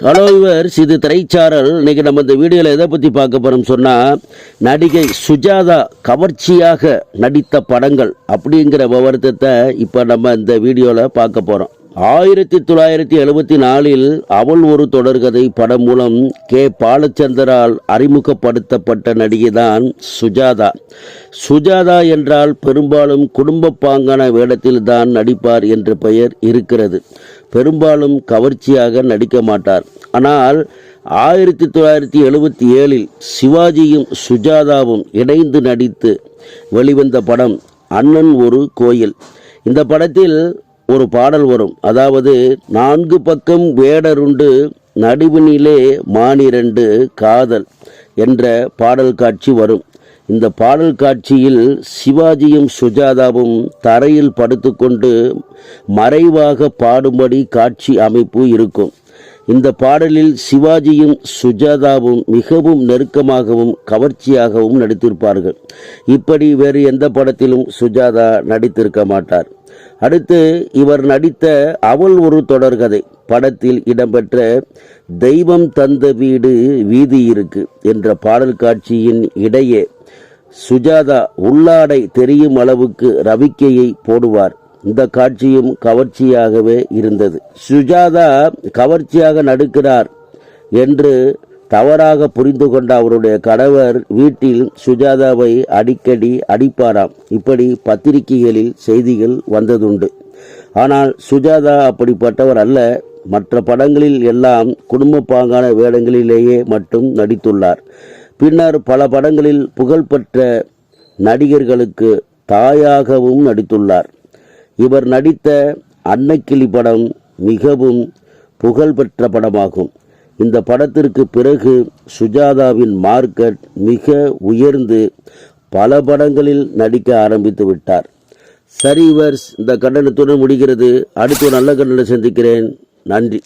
Hello இவர்ஸ் இது திரைச்சாரல். இன்னைக்கு நம்ம இந்த வீடியோவில் எதை பற்றி பார்க்க போகிறோம் சொன்னால் நடிகை சுஜாதா கவர்ச்சியாக நடித்த படங்கள் அப்படிங்கிற விவரத்தை இப்போ நம்ம இந்த வீடியோவில் பார்க்க போகிறோம் ஆயிரத்தி தொள்ளாயிரத்தி எழுபத்தி நாலில் அவள் ஒரு தொடர்கதை படம் மூலம் கே. பாலச்சந்தரால் அறிமுகப்படுத்தப்பட்ட நடிகை தான் சுஜாதா. சுஜாதா என்றால் பெரும்பாலும் குடும்ப பாங்கான வேடத்தில் தான் நடிப்பார் என்ற பெயர் இருக்கிறது. பெரும்பாலும் கவர்ச்சியாக நடிக்க மாட்டார். ஆனால் ஆயிரத்தி தொள்ளாயிரத்தி எழுபத்தி ஏழில் சிவாஜியும் சுஜாதாவும் இணைந்து நடித்து வெளிவந்த படம் அண்ணன் ஒரு கோயில். இந்த படத்தில் ஒரு பாடல் வரும். அதாவது நான்கு பக்கம் வேடருண்டு நடுவினிலே மானிரண்டு காதல் என்ற பாடல் காட்சி வரும். இந்த பாடல் காட்சியில் சிவாஜியும் சுஜாதாவும் தரையில் படுத்துக்கொண்டு மறைவாக பாடும்படி காட்சி அமைப்பு இருக்கும். இந்த பாடலில் சிவாஜியும் சுஜாதாவும் மிகவும் நெருக்கமாகவும் கவர்ச்சியாகவும் நடித்திருப்பார்கள். இப்படி வேறு எந்த படத்திலும் சுஜாதா நடித்திருக்க மாட்டார். அடுத்து இவர் நடித்த அவள் ஒரு தொடர்கதை படத்தில் இடம்பெற்ற தெய்வம் தந்த வீடு வீதி இருக்கு என்ற பாடல் காட்சியின் இடையே சுஜாதா உள்ளாடை தெரியும் அளவுக்கு ரவிக்கையை போடுவார். இந்த காட்சியும் கவர்ச்சியாகவே இருந்தது. சுஜாதா கவர்ச்சியாக நடுக்கிறார் என்று தவறாக புரிந்து கொண்ட அவருடைய கணவர் வீட்டில் சுஜாதாவை அடிக்கடி அடிப்பாராம். இப்படி பத்திரிகைகளில் செய்திகள் வந்ததுண்டு. ஆனால் சுஜாதா அப்படிப்பட்டவர் அல்ல. மற்ற படங்களில் எல்லாம் குடும்ப பாங்கான வேடங்களிலேயே மட்டும் நடித்துள்ளார். பின்னர் பல படங்களில் புகழ்பெற்ற நடிகர்களுக்கு தாயாகவும் நடித்துள்ளார். இவர் நடித்த அன்னக்கிளி படம் மிகவும் புகழ்பெற்ற படமாகும். இந்த படத்திற்கு பிறகு சுஜாதாவின் மார்க்கெட் மிக உயர்ந்து பல படங்களில் நடிக்க ஆரம்பித்து விட்டார். சரி வர்ஸ் இந்த கண்டனத்துடன் முடிகிறது. அடுத்து ஒரு நல்ல கண்டனம் சந்திக்கிறேன். நன்றி.